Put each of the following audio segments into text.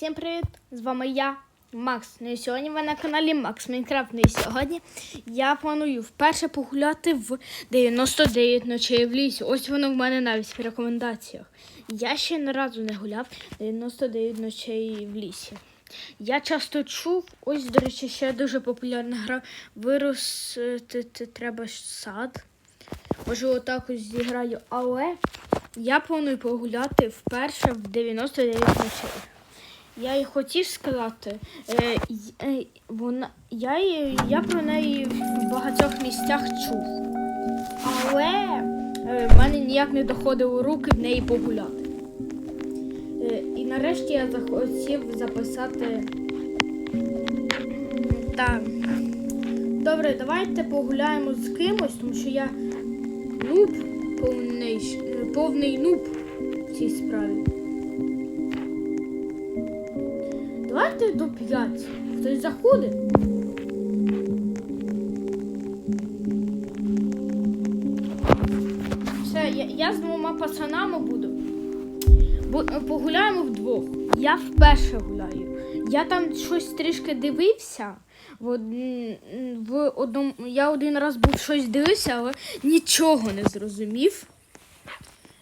Всім привіт! З вами я, Макс. Ну і сьогодні ви на каналі Макс Майнкрафт. Ну і сьогодні я планую вперше погуляти в 99 ночей в лісі. Ось воно в мене навіть в рекомендаціях. Я ще ні разу не гуляв 99 ночей в лісі. Я часто чув, ось, до речі, ще дуже популярна гра виростити треба сад. Може, отак ось зіграю, але я планую погуляти вперше в 99 ночей. Я і хотів сказати, е, е, вона, я, її- я про неї в багатьох місцях чув. Але е, в мене ніяк не доходило руки в неї погуляти. Е, і нарешті я захотів записати. Так. Добре, давайте погуляємо з кимось, тому що я нуб повний, повний нуб в цій справі. Давайте до 5. Хтось заходить. Все, я, я з двома пацанами буду. Бу- Погуляємо вдвох. Я вперше гуляю. Я там щось трішки дивився. В, в одному, я один раз був щось дивився, але нічого не зрозумів.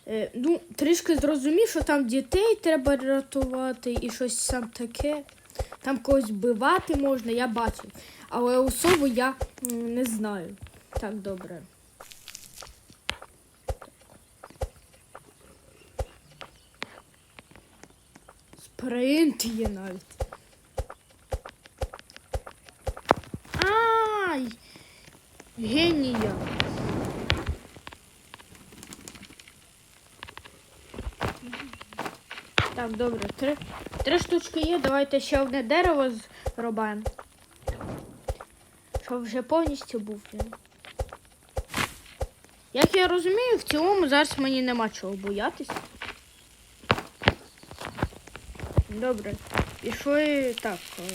Е, ну, трішки зрозумів, що там дітей треба рятувати і щось там таке. Там когось вбивати можна, я бачив. Але особу я не знаю. Так, добре. Спринт є навіть. Ай! Генія! Так, добре. Три, три штучки є. Давайте ще одне дерево зробимо. Щоб вже повністю був він. Як я розумію, в цілому зараз мені нема чого боятися. Добре. Пішли так. е.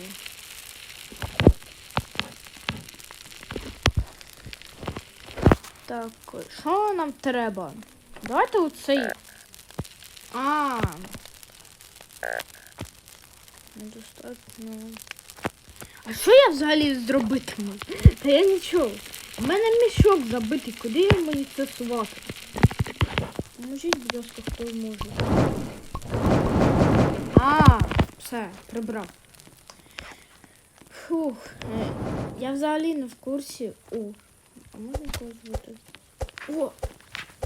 Так, е, що нам треба? Давайте оцей. А. Недостатньо. А що я взагалі зробитиму? Та я нічого. У мене мішок забитий, куди я мені це сувати? Поможіть, будь ласка, хто може. А, все, прибрав. Фух, е, я взагалі не в курсі. О, а можна когось звати? О!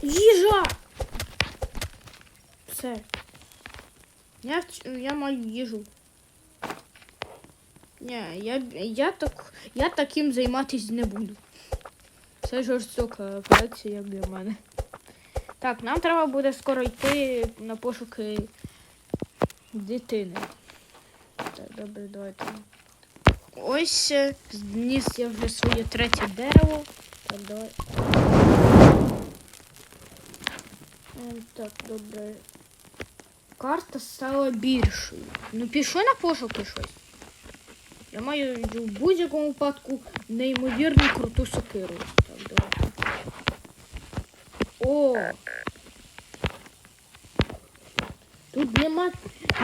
Їжа! Все. Я, я маю їжу. Ні, я, я, так, я таким займатися не буду. Це жорстока операція, як для мене. Так, нам треба буде скоро йти на пошуки дитини. Так, добре, давайте. Ось е, зніс я вже своє третє дерево. Так, давай. Ем, Так, добре. Карта стала більшою. Ну, пішли на пошуки щось. Я маю в будь-якому випадку неймовірно круту сокиру. Так, давайте. О! Тут нема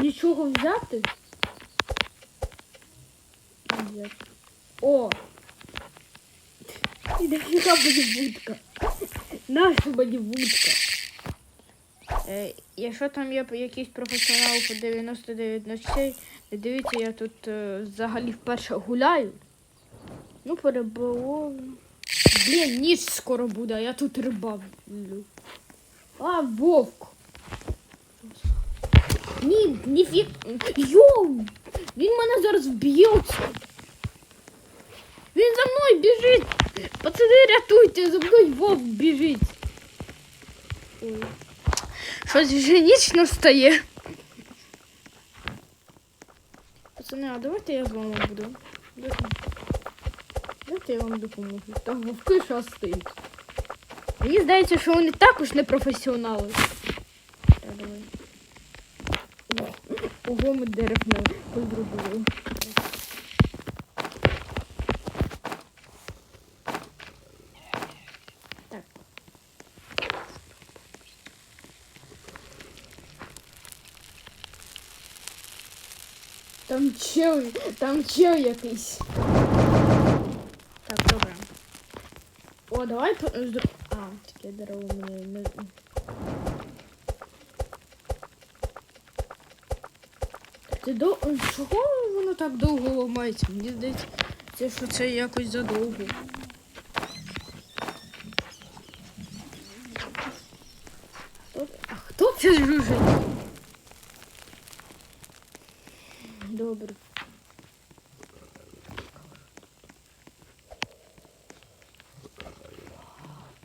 нічого взяти. О! І нафіга буде будка. Наша мені будка. Е, якщо там є якийсь професіонал по 99 ночей, дивіться, я тут е, взагалі вперше гуляю. Ну, перебило. Блін, ніч скоро буде, а я тут рибавлю. А, вовк. Ні, ніфіг. Йоу! Він мене зараз вб'ється. Він за мною біжить. Пацани, рятуйте, за мною вовк біжить. Ой. Щось вже ніч настає. Пацани, а давайте я з вами буду. Давайте, я вам допоможу. Там вовки шастають. Мені здається, що вони також не професіонали. Так, давай. О, Ого, ми дерев не. Так. Там чел, там чел якийсь. Так, добре. О, давай А, таке дерево мені не. Ти до... Чого воно так довго ламається? Мені здається, що це якось задовго. А хто це жужить? Добре.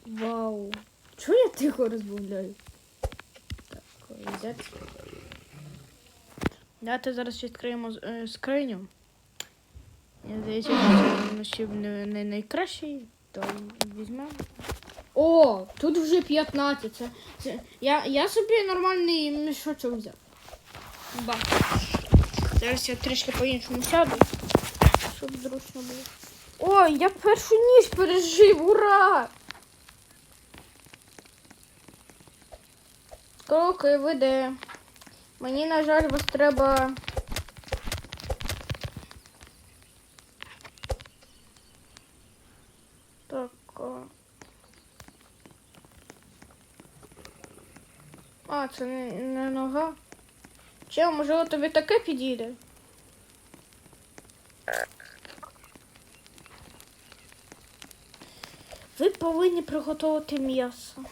Вау. Чого я тихо розмовляю? Так, взяти. Давайте зараз відкриємо е, скриню. Я здається, що це не, не найкращий, то візьмемо. О, тут вже 15. Це, це, я, я собі нормальний мішочок взяв. Ба. Зараз я трішки по-іншому сяду, щоб зручно було. Ой, я першу ніч пережив, ура! Кроки, ви де? Мені, на жаль, вас треба. Так. А, це не, не нога. Чел, можливо, тобі таке підійде? Ви повинні приготувати м'ясо.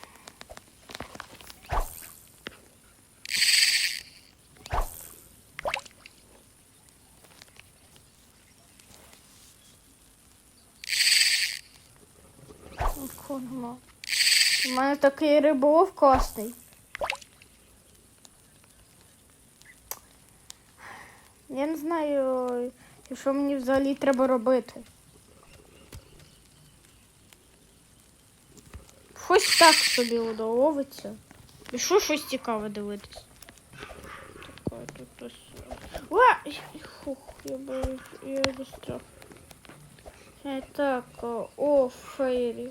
У мене такий риболов класний. Я не знаю, що мені взагалі треба робити. Щось так собі удововиться. І що щось цікаве дивитись. Таке тут ось. Ва! Фух, я боюсь, я застряг. Е, Так, о, о, фейрі.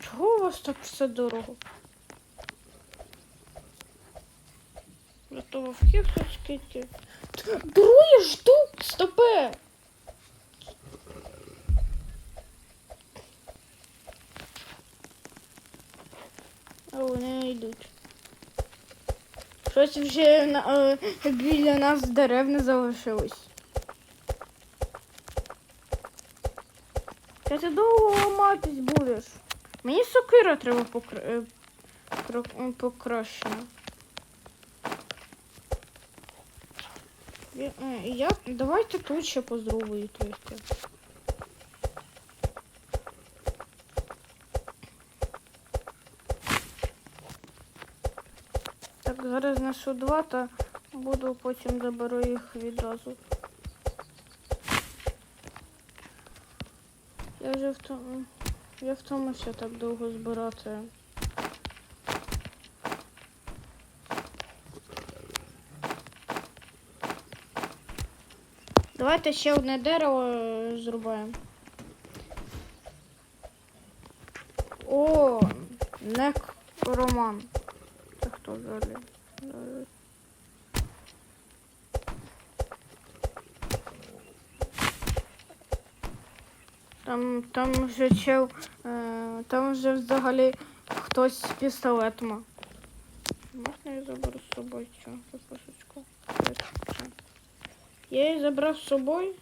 Чого у вас так все дорого? Вовки все скільки. Друге штук, стопе! А вони йдуть. Щось вже на, е, біля нас дерев не залишилось. Та ти довго ламатись будеш. Мені сокира треба покр... е, е, покращена. Я, е, давайте тут ще поздоровую трохи. Так, зараз знесу два, та буду потім заберу їх відразу. Я вже в тому. Я втомився так довго збирати. Давайте ще одне дерево е, зрубаємо. О, некроман. Це хто взагалі? Там, там вже чел, е, там вже взагалі хтось з пістолетом. Можна я заберу з собою запашечку? Я її забрав з собою.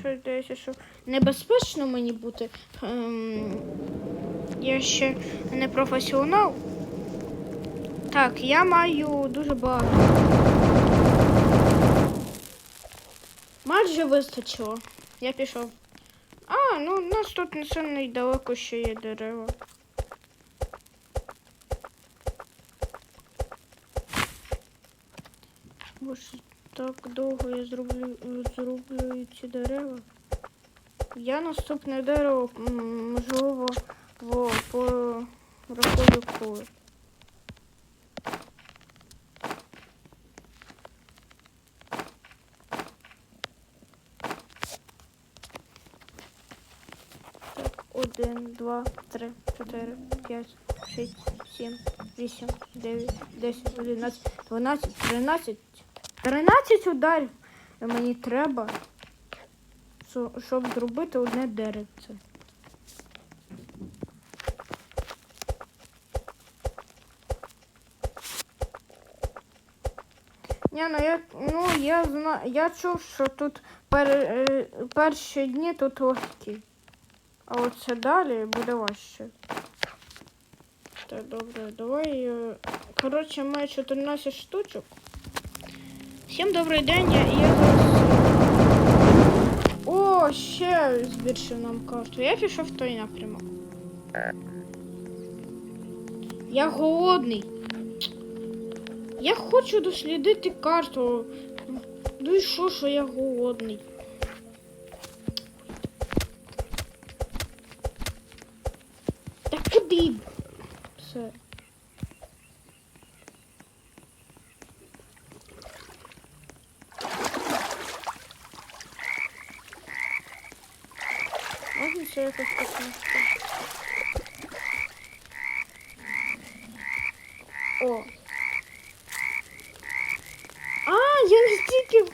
Щось здається, що небезпечно мені бути. Ем, я ще не професіонал. Так, я маю дуже багато. Майже вистачило. Я пішов. А, ну у нас тут не сильно й далеко ще є дерева. Боже, так довго я зроблю, зроблю ці дерева. Я наступне дерево, можливо, во, по рахую коли. Один, два, три, чотири, п'ять, шість, сім, вісім, дев'ять, десять, одинадцять, дванадцять, тринадцять. Тринадцять ударів мені треба, щоб зробити одне деревце. Ні, ну я, ну, я, зна, я чув, що тут пер, е, перші дні тут легкі. А от це далі буде важче. Так, добре, давай. е, Коротше, маю 14 штучок. Всім добрий день, я, зараз. О, ще збільшив нам карту. Я пішов в той напрямок. Я голодний. Я хочу дослідити карту. Ну і що, що я голодний. Та куди? Все. Ще якось посмішити? О. А, я настільки...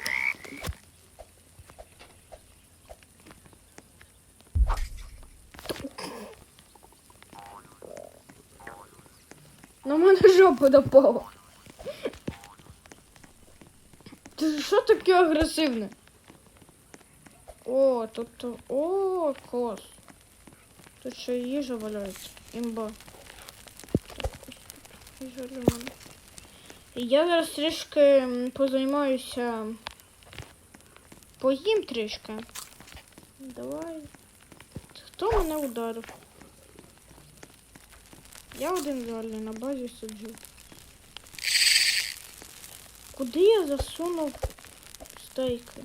На мене жопу допало. Ти що таке агресивне? О, тут... О, клас. Тут ще їжа валяється. Імба. Я зараз трішки позаймаюся. Поїм трішки. Давай. Хто мене ударив? Я один реально на базі сиджу. Куди я засунув стейки?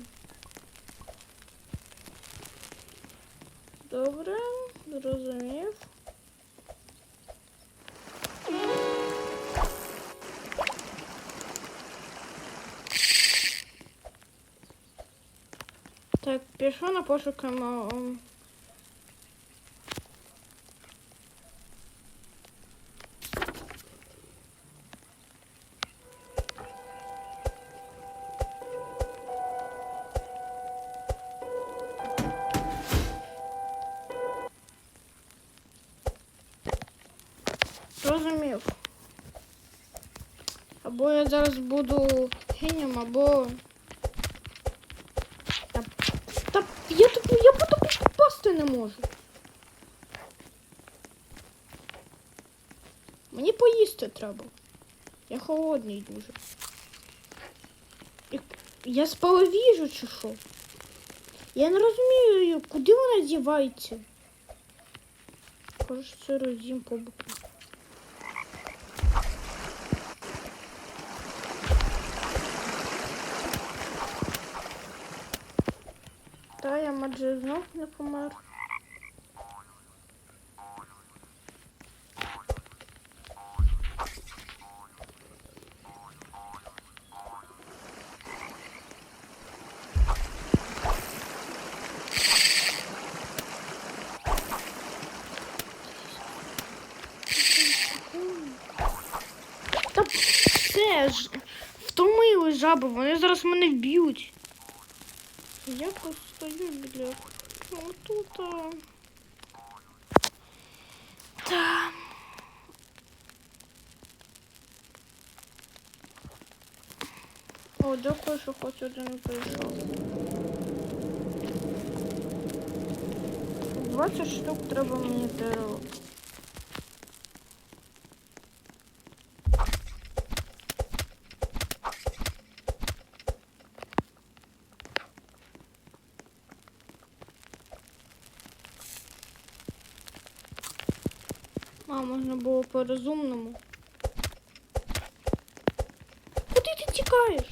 Добре, зрозумів. Так, пішов на пошуки мого. Розумів. Або я зараз буду генієм, або. Та, та я тут я тобі попасти не можу. Мені поїсти треба. Я холодний дуже. Я спаловіжу чи що? Я не розумію, куди вона дівається. Кажуть, це розім по Я майже знов не помер. Та все ж втомили жаби, вони зараз мене вб'ють. Я постою біля отут. а. Та. О, дякую, що хоч один прийшов. 20 штук треба мені дерева. А, можна було по-розумному. Куди ти тікаєш?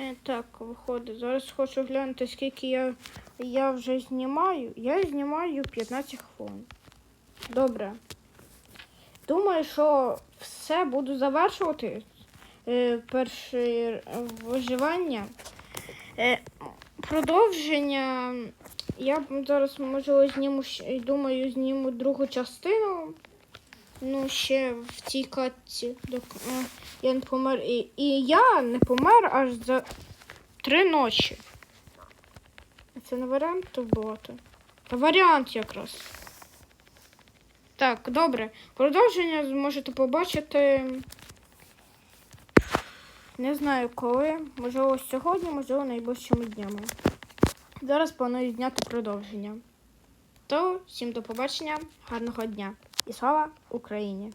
Е, так, виходить. Зараз хочу глянути, скільки я, я вже знімаю. Я знімаю 15 хвилин. Добре. Думаю, що все буду завершувати. Е, перше виживання. Е, продовження. Я зараз можливо зніму думаю, зніму другу частину. Ну, ще в цій катці. е, Я не помер. І, і я не помер аж за три ночі. Це не варіант то вбивати? Та варіант якраз. Так, добре. Продовження зможете побачити. Не знаю коли. Можливо, сьогодні, можливо, найближчими днями. Зараз планую зняти продовження. То всім до побачення, гарного дня і слава Україні!